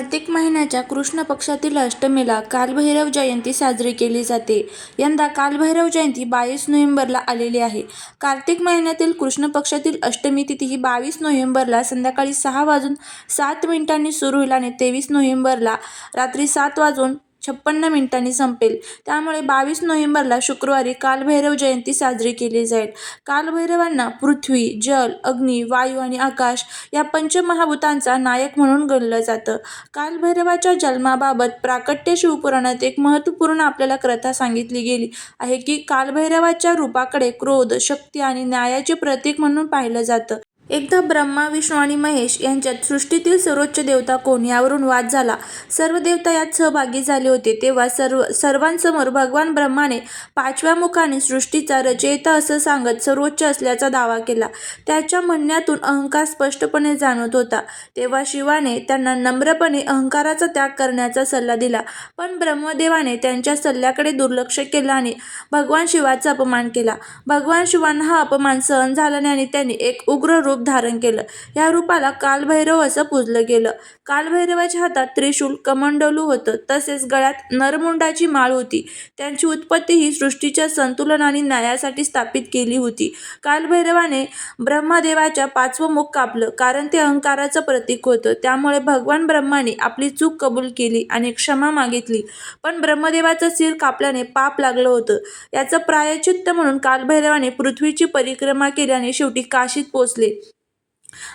कार्तिक महिन्याच्या कृष्ण पक्षातील अष्टमीला कालभैरव जयंती साजरी केली जाते. यंदा कालभैरव जयंती बावीस नोव्हेंबरला आलेली आहे. कार्तिक महिन्यातील कृष्ण पक्षातील अष्टमी तिथी ही बावीस नोव्हेंबरला संध्याकाळी सहा वाजून सात मिनिटांनी सुरू होईल आणि तेवीस नोव्हेंबरला रात्री सात वाजून छप्पन्न मिनिटांनी संपेल. त्यामुळे बावीस नोव्हेंबरला शुक्रवारी कालभैरव जयंती साजरी केली जाईल. कालभैरवांना पृथ्वी, जल, अग्नी, वायू आणि आकाश या पंचमहाभूतांचा नायक म्हणून गणलं जातं. कालभैरवाच्या जन्माबाबत प्राकट्य शिवपुराणात एक महत्त्वपूर्ण आपल्याला कथा सांगितली गेली आहे की कालभैरवाच्या रूपाकडे क्रोध, शक्ती आणि न्यायाचे प्रतीक म्हणून पाहिलं जातं. एकदा ब्रह्मा, विष्णू आणि महेश यांच्यात सृष्टीतील सर्वोच्च देवता कोण यावरून वाद झाला. सर्व देवता यात सहभागी झाले होते. तेव्हा सर्व सर्वांसमोर भगवान ब्रह्माने पाचव्या मुखाने सृष्टीचा रचयिता असं सांगत सर्वोच्च असल्याचा दावा केला. त्याच्या म्हणण्यातून अहंकार स्पष्टपणे जाणवत होता. तेव्हा शिवाने त्यांना नम्रपणे अहंकाराचा त्याग करण्याचा सल्ला दिला. पण ब्रह्मदेवाने त्यांच्या सल्ल्याकडे दुर्लक्ष केलं आणि भगवान शिवाचा अपमान केला. भगवान शिवांना हा अपमान सहन झाल्याने आणि त्यांनी एक उग्र रूप धारण केलं. या रूपाला कालभैरव असं पूजलं गेलं. कालभैरवाच्या हातात त्रिशूल कमंडलू होतं. तसेच गळ्यात नरमुंडाची माळ होती. त्यांची उत्पत्ती ही सृष्टीच्या संतुलन आणि न्यायासाठी स्थापित केली होती. कालभैरवाने ब्रह्मदेवाच्या पाचवं मुख कापलं कारण ते अहंकाराचं प्रतीक होतं. त्यामुळे भगवान ब्रह्मांनी आपली चूक कबूल केली आणि क्षमा मागितली. पण ब्रह्मदेवाचं सिर कापल्याने पाप लागलं होतं. याचं प्रायश्चित्त म्हणून कालभैरवाने पृथ्वीची परिक्रमा केल्याने शेवटी काशीत पोचले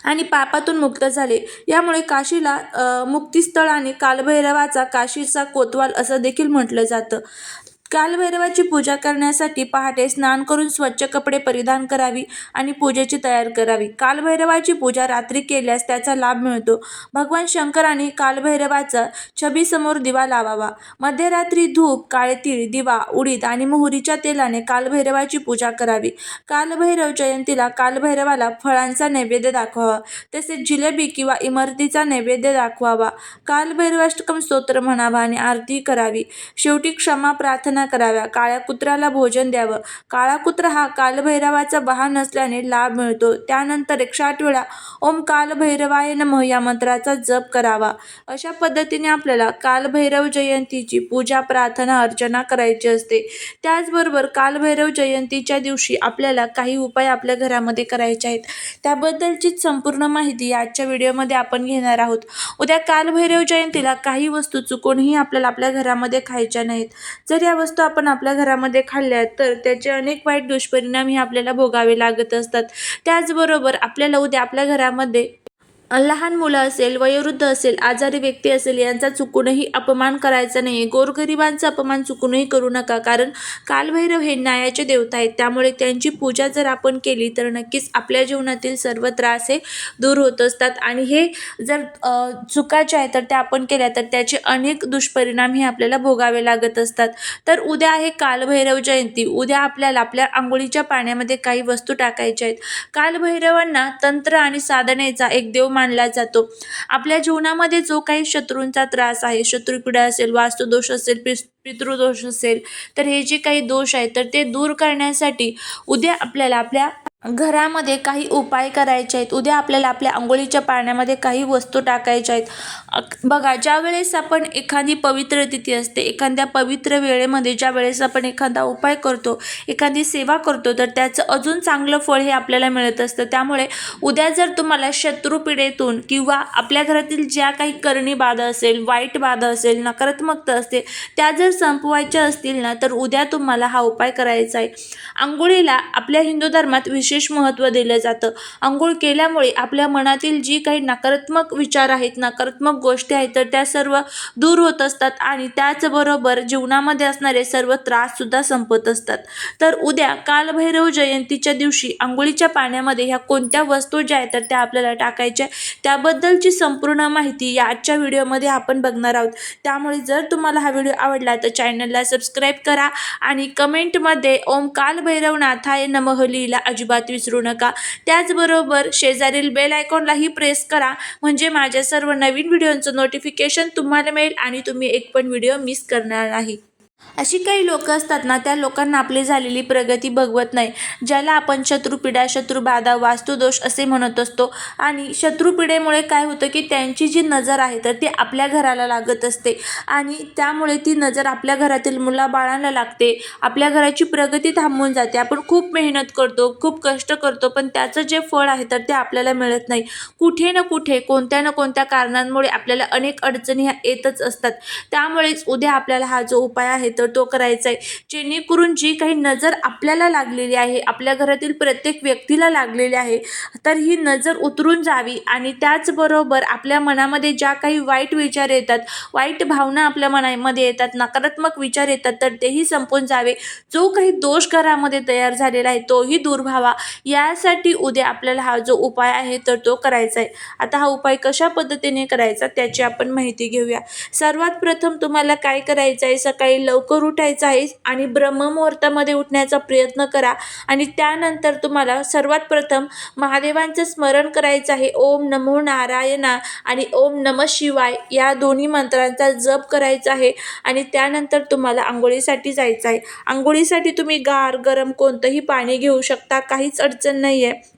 आणि पापातून मुक्त झाले. यामुळे काशीला मुक्तिस्थळ आणि कालभैरवाचा काशीचा कोतवाल असं देखील म्हटलं जातं. कालभैरवाची पूजा करण्यासाठी पहाटे स्नान करून स्वच्छ कपडे परिधान करावी आणि पूजेची तयारी करावी. कालभैरवाची पूजा रात्री केल्यास त्याचा लाभ मिळतो. भगवान शंकर आणि छबीसमोर दिवा लावावा. मध्यरात्री धूप, काळे तीळ, दिवा, उडीद आणि मोहरीच्या तेलाने कालभैरवाची पूजा करावी. कालभैरव जयंतीला कालभैरवाला फळांचा नैवेद्य दाखवावा. तसेच जिलेबी किंवा इमरतीचा नैवेद्य दाखवावा. कालभैरवाष्टकम स्तोत्र म्हणावा आणि आरती करावी. शेवटी क्षमा प्रार्थना कराव्या. काळ्या कुत्र्याला भोजन द्यावं. काळा कुत्रा हा कालभैरवाचा वाहन असल्याने लाभ मिळतो. त्यानंतर एकशे आठ वेळा ओम कालभैरवाय नमः या मंत्राचा जप करावा. अशा पद्धतीने आपल्याला कालभैरव जयंतीची पूजा, प्रार्थना, अर्चना करायची असते. त्याचबरोबर कालभैरव जयंतीच्या दिवशी आपल्याला काही उपाय आपल्या घरामध्ये करायचे आहेत. त्याबद्दलचीच संपूर्ण माहिती आजच्या व्हिडिओमध्ये आपण घेणार आहोत. उद्या कालभैरव जयंतीला काही वस्तू चुकूनही आपल्याला आपल्या घरामध्ये खायच्या नाहीत. जर या वस्तू आपण आपल्या घरामध्ये खाल्ल्या तर त्याचे अनेक वाईट दुष्परिणाम हे आपल्याला भोगावे लागत असतात. त्याचबरोबर आपल्याला उद्या आपल्या घरामध्ये लहान मुलं असेल, वयोवृद्ध असेल, आजारी व्यक्ती असेल यांचा चुकूनही अपमान करायचा नाही. गोरगरिबांचा अपमान चुकूनही करू नका. कारण कालभैरव हे न्यायाचे देवता आहेत. त्यामुळे त्यांची पूजा जर आपण केली तर नक्कीच आपल्या जीवनातील सर्व त्रास हे दूर होत असतात आणि हे जर चुकाचे आहे तर त्या आपण केल्या तर त्याचे अनेक दुष्परिणाम हे आपल्याला भोगावे लागत असतात. तर उद्या आहे कालभैरव जयंती. उद्या आपल्याला आपल्या आंघोळीच्या पाण्यामध्ये काही वस्तू टाकायच्या आहेत. कालभैरवांना तंत्र आणि साधनेचा एक देव मानला जातो. आपल्या जीवनामध्ये जो काही शत्रूंचा त्रास आहे, शत्रुपीडा असेल, वास्तुदोष असेल, पितृदोष असेल तर हे जे काही दोष आहेत तर ते दूर करण्यासाठी उद्या आपल्याला आपल्या घरामध्ये काही उपाय करायचे आहेत. उद्या आपल्याला आपल्या आंघोळीच्या पाण्यामध्ये काही वस्तू टाकायच्या आहेत. बघा ज्या वेळेस आपण एखादी पवित्र तिथी असते, एखाद्या पवित्र वेळेमध्ये ज्या वेळेस आपण एखादा उपाय करतो, एखादी सेवा करतो तर त्याचं अजून चांगलं फळ हे आपल्याला मिळत असतं. त्यामुळे उद्या जर तुम्हाला शत्रुपिढेतून किंवा आपल्या घरातील ज्या काही करणी बाधा असेल, वाईट बाधा असेल, नकारात्मकता असते त्या जर संपवायच्या असतील ना तर उद्या तुम्हाला हा उपाय करायचा आहे. आंघोळीला आपल्या हिंदू धर्मात विशेष विशेष महत्त्व दिलं जातं. आंघोळ केल्यामुळे आपल्या मनातील जी काही नकारात्मक विचार आहेत, नकारात्मक गोष्टी आहेत तर त्या सर्व दूर होत असतात आणि त्याचबरोबर जीवनामध्ये असणारे सर्व त्राससुद्धा संपत असतात. तर उद्या कालभैरव जयंतीच्या दिवशी आंघोळीच्या पाण्यामध्ये ह्या कोणत्या वस्तू ज्या आहेत तर त्या आपल्याला टाकायच्या त्याबद्दलची संपूर्ण माहिती या आजच्या व्हिडिओमध्ये आपण बघणार आहोत. त्यामुळे जर तुम्हाला हा व्हिडिओ आवडला तर चॅनलला सबस्क्राईब करा आणि कमेंटमध्ये ओम कालभैरवनाथाय नमहलीला अजिबात अजिबात विसरू नका. त्याचबरोबर शेजारील बेल आयकॉनलाही प्रेस करा म्हणजे माझ्या सर्व नवीन व्हिडिओंचं नोटिफिकेशन तुम्हाला मिळेल आणि तुम्ही एक पण व्हिडिओ मिस करणार नाही. अशी काही लोक असतात ना त्या लोकांना आपली झालेली प्रगती बघवत नाही ज्याला आपण शत्रुपीडा शत्रुबाधा वास्तुदोष असे म्हणत असतो. आणि शत्रुपीडेमुळे काय होतं की त्यांची जी नजर आहे तर ती आपल्या घराला लागत असते. आणि त्यामुळे ती नजर आपल्या घरातील मुलाबाळांना लागते. आपल्या घराची प्रगती थांबून जाते. आपण खूप मेहनत करतो खूप कष्ट करतो पण त्याचं जे फळ आहे तर ते आपल्याला मिळत नाही. कुठे ना कुठे कोणत्या ना कोणत्या कारणांमुळे आपल्याला अनेक अडचणी ह्या येतच असतात. त्यामुळेच उद्या आपल्याला हा जो उपाय आहे तर तो करायचा आहे. जेणेकरून जी काही नजर आपल्याला लागलेली आहे आपल्या घरातील प्रत्येक व्यक्तीला लागलेली आहे तर ही नजर उतरून जावी आणि त्याचबरोबर आपल्या मनामध्ये ज्या काही वाईट विचार येतात वाईट भावना आपल्या मनामध्ये येतात नकारात्मक विचार येतात तर तेही संपून जावे. जो काही दोष घरामध्ये तयार झालेला आहे तोही दूर व्हावा. यासाठी उद्या आपल्याला हा जो उपाय आहे तर तो करायचा आहे. आता हा उपाय कशा पद्धतीने करायचा त्याची आपण माहिती घेऊया. सर्वात प्रथम तुम्हाला काय करायचं आहे सकाळी लव लवकर उठायचं आहे आणि ब्रह्ममुहूर्तामध्ये उठण्याचा प्रयत्न करा. आणि त्यानंतर तुम्हाला सर्वात प्रथम महादेवांचं स्मरण करायचं आहे. ओम नमो नारायणा आणि ओम नम शिवाय या दोन्ही मंत्रांचा जप करायचा आहे. आणि त्यानंतर तुम्हाला आंघोळीसाठी जायचं आहे. आंघोळीसाठी तुम्ही गार गरम कोणतंही पाणी घेऊ शकता. काहीच अडचण नाही आहे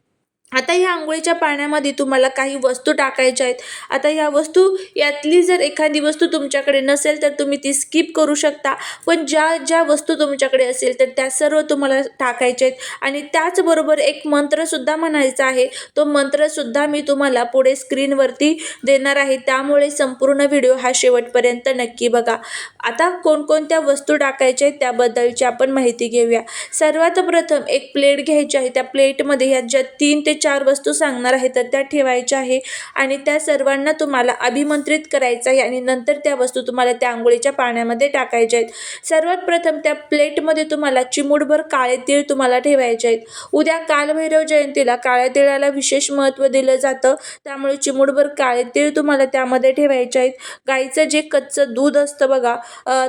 आता ह्या आंघोळीच्या पाण्यामध्ये तुम्हाला काही वस्तू टाकायच्या आहेत. आता ह्या वस्तू यातली जर एखादी वस्तू तुमच्याकडे नसेल तर तुम्ही ती स्किप करू शकता. पण ज्या ज्या वस्तू तुमच्याकडे असेल तर त्या सर्व तुम्हाला टाकायच्या आहेत. आणि त्याचबरोबर एक मंत्रसुद्धा म्हणायचा आहे. तो मंत्रसुद्धा मी तुम्हाला पुढे स्क्रीनवरती देणार आहे. त्यामुळे संपूर्ण व्हिडिओ हा शेवटपर्यंत नक्की बघा. आता कोणकोणत्या वस्तू टाकायच्या आहेत त्याबद्दलची आपण माहिती घेऊया. सर्वात प्रथम एक प्लेट घ्यायची आहे. त्या प्लेटमध्ये ह्या ज्या तीन ते चार वस्तू सांगणार आहे तर त्या ठेवायच्या आहे. आणि त्या सर्वांना तुम्हाला अभिमंत्रित करायचं आहे आणि नंतर त्या वस्तू तुम्हाला त्या आंघोळीच्या पाण्यामध्ये टाकायच्या आहेत. सर्वात प्रथम त्या प्लेटमध्ये तुम्हाला चिमूडभर काळे तीळ तुम्हाला ठेवायचे आहेत. उद्या कालभैरव जयंतीला काळ्या तिळाला विशेष महत्त्व दिलं जातं. त्यामुळे चिमूडभर काळे तीळ तुम्हाला त्यामध्ये ठेवायचे आहेत. गाईचं जे कच्चं दूध असतं बघा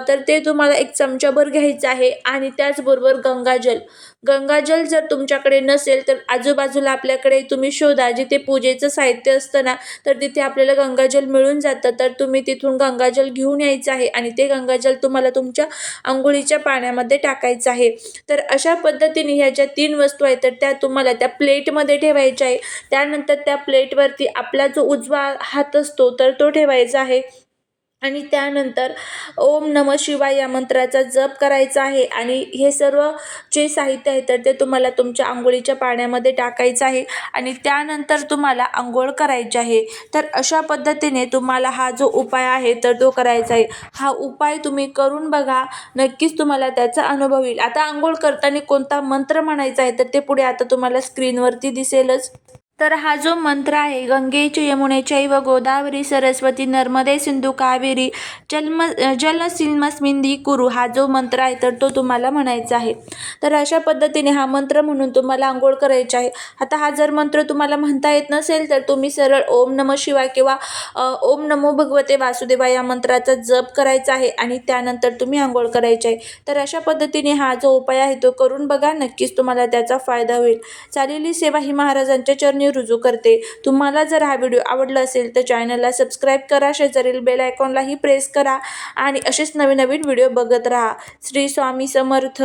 तर ते तुम्हाला एक चमचाभर घ्यायचं आहे आणि त्याचबरोबर गंगाजल. गंगाजल जर तुमच्याकडे नसेल तर आजूबाजूला आपल्याकडे तुम्ही शोधा. जिथे पूजेचं साहित्य असतं ना तर तिथे आपल्याला गंगाजल मिळून जातं. तर तुम्ही तिथून गंगाजल घेऊन यायचं आहे आणि ते गंगाजल तुम्हाला तुमच्या आंघोळीच्या पाण्यामध्ये टाकायचं आहे. तर अशा पद्धतीने ह्या ज्या तीन वस्तू आहेत तर त्या तुम्हाला त्या प्लेटमध्ये ठेवायच्या आहे. त्यानंतर त्या प्लेटवरती आपला जो उजवा हात असतो तर तो ठेवायचा आहे. आणि त्यानंतर ओम नम शिवाय या मंत्राचा जप करायचा आहे. आणि हे सर्व जे साहित्य आहे तर ते तुम्हाला तुमच्या आंघोळीच्या पाण्यामध्ये टाकायचं आहे. आणि त्यानंतर तुम्हाला आंघोळ करायची आहे. तर अशा पद्धतीने तुम्हाला हा जो उपाय आहे तर तो करायचा आहे. हा उपाय तुम्ही करून बघा. नक्कीच तुम्हाला त्याचा अनुभव येईल. आता आंघोळ करताना कोणता मंत्र म्हणायचा आहे तर ते पुढे आता तुम्हाला स्क्रीनवरती दिसेलच. तर हा जो मंत्र आहे गंगेच यमुनेचैव गोदावरी सरस्वती नर्मदे सिंधू कावेरी जन्म जलसिन्मस्मिंदी कुरु हा जो मंत्र आहे तर तो तुम्हाला म्हणायचा आहे. तर अशा पद्धतीने हा मंत्र म्हणून तुम्हाला आंघोळ करायची आहे. आता हा जर मंत्र तुम्हाला म्हणता येत नसेल तर तुम्ही सरळ ओम नम शिवाय किंवा ओम नमो भगवते वासुदेवा या मंत्राचा जप करायचा आहे आणि त्यानंतर तुम्ही आंघोळ करायची आहे. तर अशा पद्धतीने हा जो उपाय आहे तो करून बघा. नक्कीच तुम्हाला त्याचा फायदा होईल. चालेली सेवा ही महाराजांच्या चरणी रुजू करते. तुम्हाला जर हा व्हिडिओ आवडला असेल तर चॅनलला सबस्क्राईब करा. शेजारील बेल आयकॉनलाही प्रेस करा. आणि असेच नवीन नवीन व्हिडिओ बघत राहा. श्री स्वामी समर्थ.